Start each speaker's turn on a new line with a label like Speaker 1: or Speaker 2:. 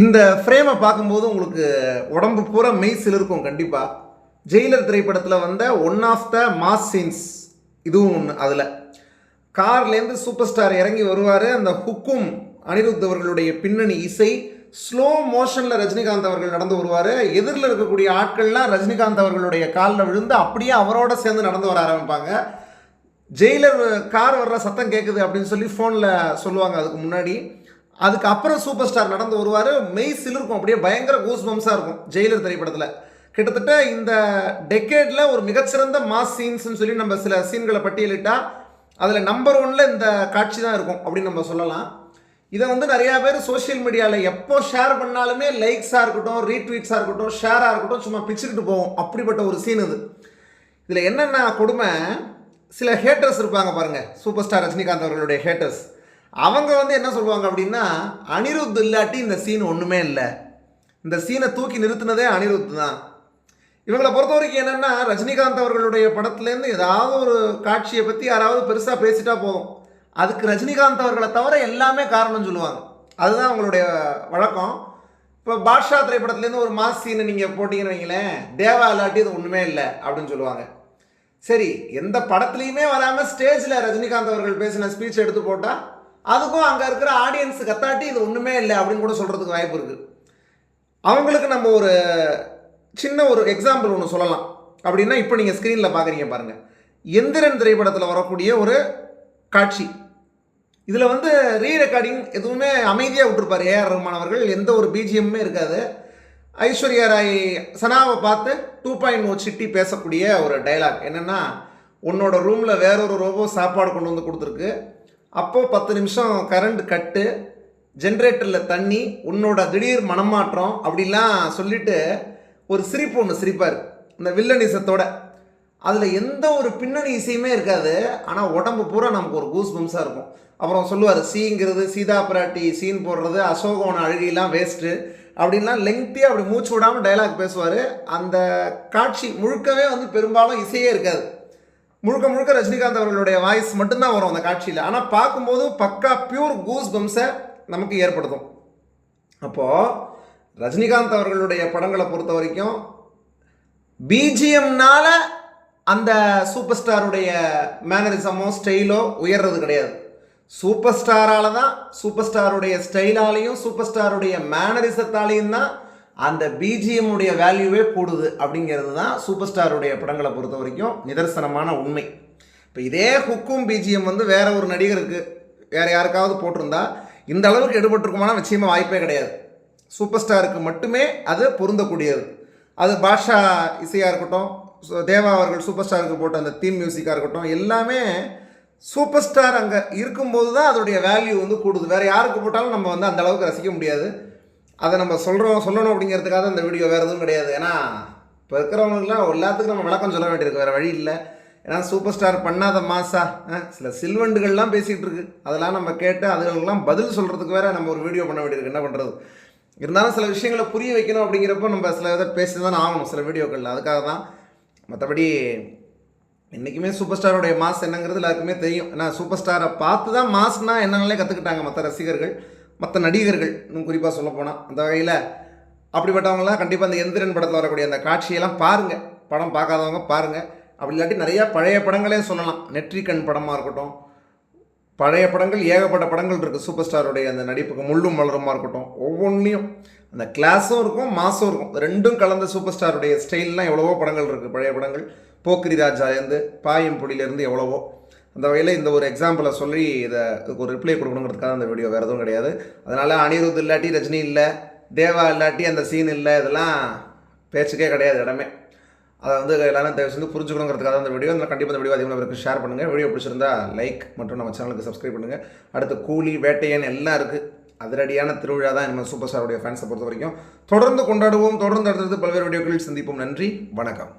Speaker 1: இந்த ஃப்ரேமை பார்க்கும்போது உங்களுக்கு உடம்பு பூரா மெய் சிலிருக்கும் கண்டிப்பாக ஜெயிலர் திரைப்படத்தில் வந்த one of the mass scenes இதுவும் ஒன்று அதில். கார்லேருந்து சூப்பர் ஸ்டார் இறங்கி வருவார். அந்த ஹுக்கும் அனிருத் அவர்களுடைய பின்னணி இசை ஸ்லோ மோஷனில் ரஜினிகாந்த் அவர்கள் நடந்து வருவார். எதிரில் இருக்கக்கூடிய ஆட்கள்லாம் ரஜினிகாந்த் அவர்களுடைய காலில் விழுந்து அப்படியே அவரோட சேர்ந்து நடந்து வர ஆரம்பிப்பாங்க. ஜெயிலர் கார் வர்ற சத்தம் கேட்குது அப்படின்னு சொல்லி ஃபோனில் சொல்லுவாங்க அதுக்கு முன்னாடி. அதுக்கு அப்புறம் சூப்பர் ஸ்டார் நடந்து வருவார். மெய் சிலிருக்கும். அப்படியே பயங்கர கூஸ் பம்ஸாக இருக்கும். ஜெயிலர் திரைப்படத்தில். கிட்டத்தட்ட இந்த டெக்கேடில் ஒரு மிகச்சிறந்த மாஸ் சீன்ஸ்னு சொல்லி நம்ம சில சீன்களை பட்டியலிட்டால் அதில் நம்பர் ஒனில் இந்த காட்சி தான் இருக்கும் அப்படின்னு நம்ம சொல்லலாம். இதை வந்து நிறையா பேர் சோஷியல் மீடியாவில் எப்போ ஷேர் பண்ணாலுமே லைக்ஸாக இருக்கட்டும் ரீட்வீட்ஸாக இருக்கட்டும் ஷேராக இருக்கட்டும் சும்மா பிச்சுக்கிட்டு போவோம். அப்படிப்பட்ட ஒரு சீன் இது. இதில் என்னென்ன கொடுமை? சில ஹேட்டர்ஸ் இருப்பாங்க பாருங்க. சூப்பர் ஸ்டார் ரஜினிகாந்த் அவர்களுடைய ஹேட்டர்ஸ் அவங்க வந்து என்ன சொல்லுவாங்க அப்படின்னா அனிருத் இல்லாட்டி இந்த சீன் ஒன்றுமே இல்லை. இந்த சீனை தூக்கி நிறுத்தினதே அனிருத் தான். இவங்களை பொறுத்த வரைக்கும் என்னென்னா ரஜினிகாந்த் அவர்களுடைய படத்துலேருந்து ஏதாவது ஒரு காட்சியை பற்றி யாராவது பெருசாக பேசிட்டா போதும். அதுக்கு ரஜினிகாந்த் அவர்களை தவிர எல்லாமே காரணம் சொல்லுவாங்க. அதுதான் அவங்களுடைய வழக்கம். இப்போ பாட்ஷா திரைப்படத்துலேருந்து ஒரு மாஸ் சீனை நீங்கள் போட்டிங்கன்னு வைங்களேன் தேவா இல்லாட்டி இது ஒன்றுமே இல்லை அப்படின்னு சொல்லுவாங்க. சரி எந்த படத்துலையுமே வராமல் ஸ்டேஜில் ரஜினிகாந்த் அவர்கள் பேசின ஸ்பீச் எடுத்து போட்டால் அதுக்கும் அங்கே இருக்கிற ஆடியன்ஸு கத்தாட்டி இது ஒன்றுமே இல்லை அப்படின்னு கூட சொல்கிறதுக்கு வாய்ப்பு இருக்குது அவங்களுக்கு நம்ம ஒரு சின்ன ஒரு எக்ஸாம்பிள் ஒன்று சொல்லலாம். அப்படின்னா இப்போ நீங்கள் ஸ்க்ரீனில் பார்க்குறீங்க பாருங்கள் எந்திரன் திரைப்படத்தில் வரக்கூடிய ஒரு காட்சி. இதில் வந்து ரீ ரெக்கார்டிங் எதுவுமே அமைதியாக விட்டுருப்பார் ஏஆர் ரஹ்மான் அவர்கள். எந்த ஒரு பிஜிஎம்மே இருக்காது. ஐஸ்வர்யா ராய் சனாவை பார்த்து டூ பாயிண்ட் ஓ சிட்டி பேசக்கூடிய ஒரு டைலாக் என்னென்னா உன்னோட ரூமில் வேறொரு ரோபோ சாப்பாடு கொண்டு வந்து கொடுத்துருக்கு. அப்போது பத்து நிமிஷம் கரண்ட் கட்டு ஜென்ரேட்டரில் தண்ணி உன்னோட திடீர் மனமாற்றம் அப்படிலாம் சொல்லிட்டு ஒரு சிரிப்பு ஒன்று சிரிப்பார். இந்த வில்லனிசத்தோட. அதில் எந்த ஒரு பின்னணி இசையுமே இருக்காது. ஆனால் உடம்பு பூரா நமக்கு ஒரு கூஸ் பம்ஸாக இருக்கும். அப்புறம் சொல்லுவார் சீங்கிறது சீதா பிராட்டி சீன் போடுறது அசோகோன அழுகிலாம் வேஸ்ட்டு அப்படின்லாம் லெங்க்த்தியாக அப்படி மூச்சு விடாமல் டைலாக் பேசுவார். அந்த காட்சி முழுக்கவே வந்து பெரும்பாலும் இசையே இருக்காது. முழுக்க முழுக்க ரஜினிகாந்த் அவர்களுடைய வாய்ஸ் மட்டும்தான் வரும் அந்த காட்சியில். ஆனால் பார்க்கும்போது பக்கா பியூர் கூஸ் பம்ஸை நமக்கு ஏற்படுத்தும். அப்போது ரஜினிகாந்த் அவர்களுடைய படங்களை பொறுத்த வரைக்கும் பிஜிஎம்னால அந்த சூப்பர் ஸ்டாருடைய மேனரிசமோ ஸ்டைலோ உயர்றது கிடையாது. சூப்பர் ஸ்டாரால தான் சூப்பர் ஸ்டாருடைய ஸ்டைலாலையும் சூப்பர் ஸ்டாருடைய மேனரிசத்தாலையும் தான் அந்த பிஜிஎம் உடைய வேல்யூவே கூடுது அப்படிங்கிறது தான் சூப்பர் ஸ்டாருடைய படங்களை பொறுத்த வரைக்கும் நிதர்சனமான உண்மை. இப்போ இதே ஹுக்கும் பிஜிஎம் வந்து வேற ஒரு நடிகருக்கு வேற யாருக்காவது போட்டிருந்தா இந்த அளவுக்கு எடுபட்டிருக்குமானா நிச்சயமாக வாய்ப்பே கிடையாது. சூப்பர் ஸ்டாருக்கு மட்டுமே அது பொருந்தக்கூடியது. அது பாஷா இசையாக இருக்கட்டும் தேவா அவர்கள் சூப்பர் ஸ்டாருக்கு போட்ட அந்த தீம் மியூசிக்காக இருக்கட்டும் எல்லாமே சூப்பர் ஸ்டார் அங்கே இருக்கும்போது தான் அதோடைய வேல்யூ வந்து கூடுது. வேறு யாருக்கு போட்டாலும் நம்ம வந்து அந்த அளவுக்கு ரசிக்க முடியாது. அதை நம்ம சொல்கிறோம் சொல்லணும் அப்படிங்கிறதுக்காக இந்த வீடியோ வேறு எதுவும் கிடையாது. ஏன்னா இப்போ இருக்கிறவங்களுக்குலாம் எல்லாத்துக்கும் நம்ம விளக்கம் சொல்ல வேண்டியிருக்கு வேறு வழி இல்லை. ஏன்னா சூப்பர் ஸ்டார் பண்ணாத மாசா சில சில்வண்டுகள்லாம் பேசிகிட்டு இருக்கு. அதெல்லாம் நம்ம கேட்டு அதுகளுக்கெல்லாம் பதில் சொல்கிறதுக்கு வேறு நம்ம ஒரு வீடியோ பண்ண வேண்டியிருக்கு. என்ன பண்ணுறது இருந்தாலும் சில விஷயங்களை புரிய வைக்கணும் அப்படிங்கிறப்ப நம்ம சில இதை பேசி தான் ஆகணும் சில வீடியோக்களில். அதுக்காக தான் மற்றபடி என்றைக்குமே சூப்பர் ஸ்டாரோடைய மாஸ் என்னங்கிறது எல்லாருக்குமே தெரியும். ஏன்னா சூப்பர் ஸ்டாரை பார்த்து தான் மாஸ்னால் என்னங்களே கற்றுக்கிட்டாங்க மற்ற ரசிகர்கள். மற்ற நடிகர்கள் இன்னும் குறிப்பாக சொல்லப்போனால் அந்த வகையில் அப்படிப்பட்டவங்களாம் கண்டிப்பாக அந்த எந்திரன் படத்தில் வரக்கூடிய அந்த காட்சியெல்லாம் பாருங்கள் படம் பார்க்காதவங்க பாருங்கள் அப்படி இல்லாட்டி நிறையா பழைய படங்களே சொல்லலாம். நெற்றிக்கண் படமாக இருக்கட்டும். பழைய படங்கள் ஏகப்பட்ட படங்கள் இருக்குது சூப்பர் ஸ்டாருடைய அந்த நடிப்புக்கு முள்ளும் மலருமா இருக்கட்டும். ஒவ்வொன்றிலையும் அந்த கிளாஸும் இருக்கும் மாசும் இருக்கும். ரெண்டும் கலந்த சூப்பர் ஸ்டாருடைய ஸ்டைல்லாம் எவ்வளவோ படங்கள் இருக்குது பழைய படங்கள். போக்கிரி ராஜாலேருந்து பாயம் பொடியிலேருந்து எவ்வளவோ. அந்த வகையில் இந்த ஒரு எக்ஸாம்பிளை சொல்லி இதை ஒரு ரிப்ளை கொடுக்கணுங்கிறதுக்காக அந்த வீடியோ வேறு எதுவும் கிடையாது. அதனால் அனிருத் இல்லாட்டி ரஜினி இல்லை தேவா இல்லாட்டி அந்த சீன் இல்லை இதெல்லாம் பேச்சுக்கே கிடையாது இடமே. அதை வந்து எல்லாரும் தயவு செஞ்சு புரிஞ்சுக்கணுங்கிறதுக்காக அந்த வீடியோ அதில் கண்டிப்பாக இந்த வீடியோ அதிகமாக பேருக்கு ஷேர் பண்ணுங்கள் வீடியோ பிடிச்சிருந்தா லைக் மற்றும் நம்ம சேனலுக்கு சப்ஸ்கிரைப் பண்ணுங்கள் அடுத்து கூலி வேட்டையன் எல்லாம் இருக்குது அதிரடியான திருவிழா தான் நம்ம சூப்பர் ஸ்டாருடைய ஃபேன்ஸை பொறுத்த வரைக்கும் தொடர்ந்து கொண்டாடுவோம். தொடர்ந்து அடுத்தது பல்வேறு வீடியோக்களில் சந்திப்போம். நன்றி. வணக்கம்.